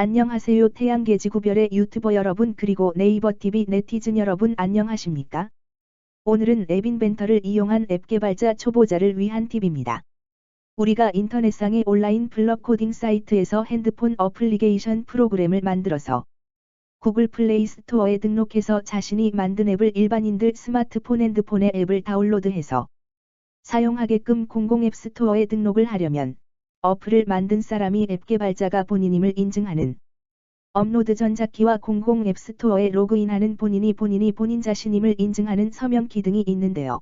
안녕하세요 태양계지구별의 유튜버 여러분 그리고 네이버 TV 네티즌 여러분 안녕하십니까? 오늘은 앱 인벤터를 이용한 앱 개발자 초보자를 위한 팁입니다. 우리가 인터넷상의 온라인 블럭 코딩 사이트에서 핸드폰 어플리케이션 프로그램을 만들어서 구글 플레이 스토어에 등록해서 자신이 만든 앱을 일반인들 스마트폰 핸드폰의 앱을 다운로드해서 사용하게끔 공공 앱 스토어에 등록을 하려면 어플을 만든 사람이 앱 개발자가 본인임을 인증하는 업로드 전자키와 공공 앱스토어에 로그인하는 본인이 본인이 본인 자신임을 인증하는 서명키 등이 있는데요.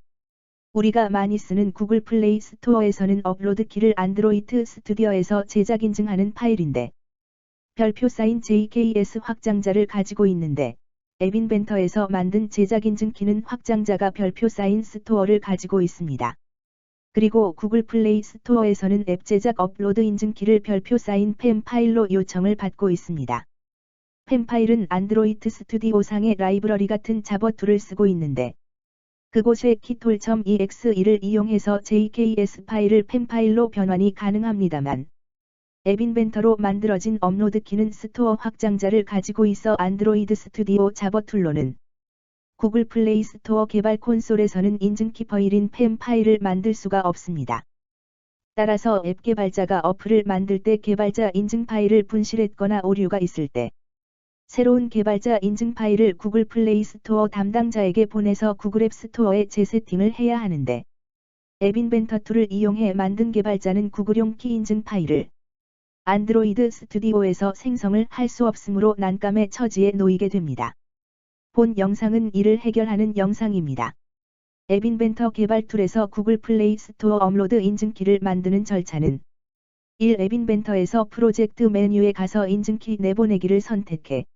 우리가 많이 쓰는 구글 플레이 스토어에서는 업로드 키를 안드로이드 스튜디오에서 제작 인증하는 파일인데 별표 사인 JKS 확장자를 가지고 있는데 앱인벤터에서 만든 제작 인증 키는 확장자가 별표 사인 스토어를 가지고 있습니다. 그리고 구글 플레이 스토어에서는 앱 제작 업로드 인증키를 별표 사인 팸 파일로 요청을 받고 있습니다. 팸 파일은 안드로이드 스튜디오상의 라이브러리 같은 자버 툴을 쓰고 있는데 그곳에 키톨.exe를 이용해서 JKS 파일을 팸 파일로 변환이 가능합니다만 앱 인벤터로 만들어진 업로드 키는 스토어 확장자를 가지고 있어 안드로이드 스튜디오 자버 툴로는 구글 플레이 스토어 개발 콘솔에서는 인증키 파일인 팸 파일을 만들 수가 없습니다. 따라서 앱 개발자가 어플을 만들 때 개발자 인증 파일을 분실했거나 오류가 있을 때 새로운 개발자 인증 파일을 구글 플레이 스토어 담당자에게 보내서 구글 앱 스토어에 재세팅을 해야 하는데 앱 인벤터 툴을 이용해 만든 개발자는 구글용 키 인증 파일을 안드로이드 스튜디오에서 생성을 할 수 없으므로 난감의 처지에 놓이게 됩니다. 본 영상은 이를 해결하는 영상입니다. 앱인벤터 개발 툴에서 구글 플레이 스토어 업로드 인증키를 만드는 절차는 1. 앱인벤터에서 프로젝트 메뉴에 가서 인증키 내보내기를 선택해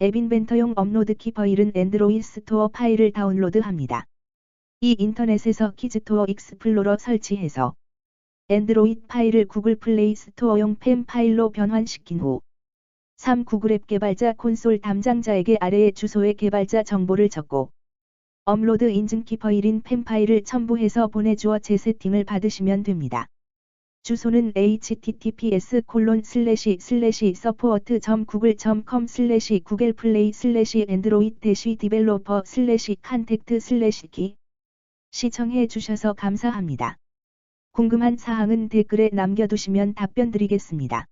앱인벤터용 업로드 키 파일은 앤드로이드 스토어 파일을 다운로드합니다. 2. 인터넷에서 키즈토어 익스플로러 설치해서 앤드로이드 파일을 구글 플레이 스토어용 팸 파일로 변환시킨 후 3. 구글 앱 개발자 콘솔 담당자에게 아래의 주소에 개발자 정보를 적고 업로드 인증키 파일인 펜 파일을 첨부해서 보내주어 재세팅을 받으시면 됩니다. 주소는 https 콜론 슬래시 슬래시 support.google.com 슬래시 구글 플레이 슬래시 앤드로이드 대시 디벨로퍼 슬래시 컨택트 슬래시 키 시청해 주셔서 감사합니다. 궁금한 사항은 댓글에 남겨두시면 답변 드리겠습니다.